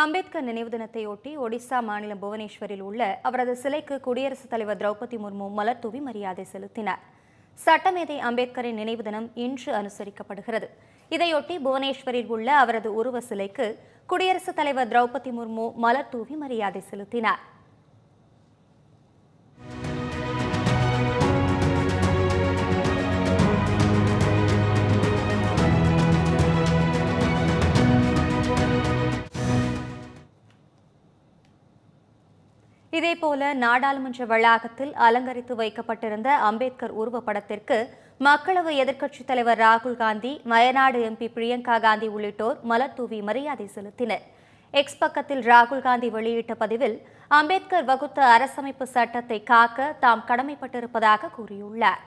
அம்பேத்கர் நினைவு தினத்தையொட்டி ஒடிசா மாநிலம் புவனேஸ்வரில் உள்ள அவரது சிலைக்கு குடியரசுத் தலைவர் திரௌபதி முர்மு மலர் தூவி மரியாதை செலுத்தினார். சட்டமேதை அம்பேத்கரின் நினைவு தினம் இன்று அனுசரிக்கப்படுகிறது. இதையொட்டி புவனேஸ்வரில் உள்ள அவரது உருவ சிலைக்கு குடியரசுத் தலைவர் திரௌபதி முர்மு மலர் தூவி மரியாதை செலுத்தினார். இதேபோல நாடாளுமன்ற வளாகத்தில் அலங்கரித்து வைக்கப்பட்டிருந்த அம்பேத்கர் உருவப்படத்திற்கு மக்களவை எதிர்க்கட்சித் தலைவர் ராகுல் காந்தி வயநாடு எம்பி பிரியங்கா காந்தி உள்ளிட்டோர் மலர் தூவி மரியாதை செலுத்தினர். எக்ஸ் பக்கத்தில் ராகுல் காந்தி வெளியிட்ட பதிவில் அம்பேத்கர் வகுத்த அரசமைப்பு சட்டத்தை காக்க தாம் கடமைப்பட்டிருப்பதாக கூறியுள்ளார்.